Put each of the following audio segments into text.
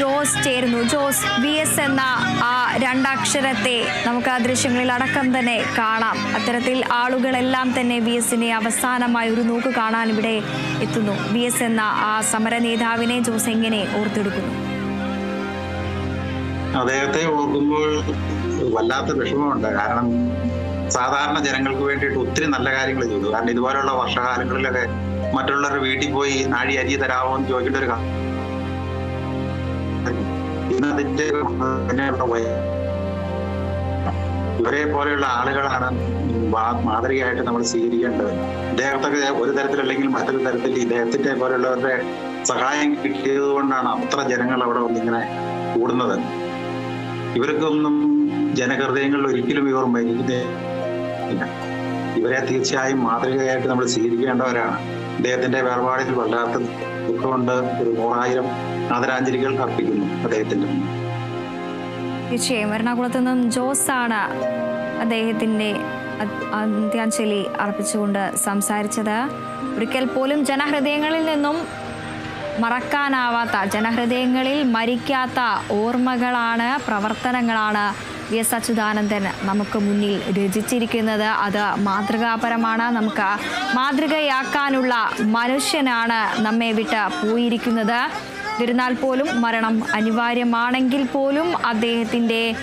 ജോസ് ചേരുന്നു. Jose V S എന്ന ആ രണ്ടക്ഷരത്തെ നമുക്ക് ആ ദൃശ്യങ്ങളിൽ അടക്കം തന്നെ കാണാം. അത്തരത്തിൽ ആളുകളെല്ലാം തന്നെ വി എസിനെ അവസാനമായി ഒരു നോക്ക് കാണാൻ ഇവിടെ എത്തുന്നു. വി എസ് എന്ന ആ സമര നേതാവിനെ ജോസ് എങ്ങനെ ഓർത്തെടുക്കുന്നു? അദ്ദേഹത്തെ ഓർക്കുമ്പോൾ വല്ലാത്ത വിഷമമുണ്ട്. കാരണം സാധാരണ ജനങ്ങൾക്ക് വേണ്ടിയിട്ട് ഒത്തിരി നല്ല കാര്യങ്ങൾ ചെയ്തു. കാരണം ഇതുപോലുള്ള വർഷകാലങ്ങളിലൊക്കെ മറ്റുള്ളവരുടെ വീട്ടിൽ പോയി നാഴി അരി തരാമോ എന്ന് ചോദിക്കേണ്ട ഒരു ഇന്ന് ഇവരെ പോലെയുള്ള ആളുകളാണ് മാതൃകയായിട്ട് നമ്മൾ സ്വീകരിക്കേണ്ടത്. ഇദ്ദേഹത്തൊക്കെ ഒരു തരത്തിലല്ലെങ്കിൽ മറ്റൊരു തരത്തിൽ ഇദ്ദേഹത്തിന്റെ പോലെയുള്ളവരുടെ സഹായം കിട്ടിയത് കൊണ്ടാണ് അത്ര ജനങ്ങൾ അവിടെ വന്നിങ്ങനെ കൂടുന്നത്. ഇവർക്കൊന്നും ജനഹൃദയങ്ങളിൽ ഒരിക്കലും ഇവർ മരിക്കുന്നില്ല ഇവരെ തീർച്ചയായും മാതൃകയായിട്ട് നമ്മൾ സ്വീകരിക്കേണ്ടവരാണ്. അദ്ദേഹത്തിന്റെ വേർപാടിൽ വല്ലാത്ത ദുഃഖമുണ്ട്. ഒരു നൂറായിരം ആദരാഞ്ജലികൾ അർപ്പിക്കുന്നു അദ്ദേഹത്തിന്റെ. തീർച്ചയായും. എറണാകുളത്ത് നിന്നും ജോസ് ആണ് അദ്ദേഹത്തിന്റെ അന്ത്യാഞ്ജലി അർപ്പിച്ചുകൊണ്ട് സംസാരിച്ചത്. ഒരിക്കൽ പോലും ജനഹൃദയങ്ങളിൽ നിന്നും മറക്കാനാവാത്ത ജനഹൃദയങ്ങളിൽ മരിക്കാത്ത ഓർമ്മകളാണ് പ്രവർത്തനങ്ങളാണ് വി എസ് അച്യുതാനന്ദൻ നമുക്ക് മുന്നിൽ രചിച്ചിരിക്കുന്നത്. അത് മാതൃകാപരമാണ്. നമുക്ക് മാതൃകയാക്കാനുള്ള മനുഷ്യനാണ് നമ്മെ വിട്ട് പോയിരിക്കുന്നത്. എന്നിരുന്നാൽ പോലും മരണം അനിവാര്യമാണെങ്കിൽ പോലും അദ്ദേഹത്തിന്റെ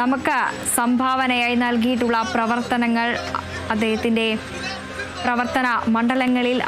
നമുക്ക് സംഭാവനയായി നൽകിയിട്ടുള്ള പ്രവർത്തനങ്ങൾ അദ്ദേഹത്തിന്റെ പ്രവർത്തന മണ്ഡലങ്ങളിൽ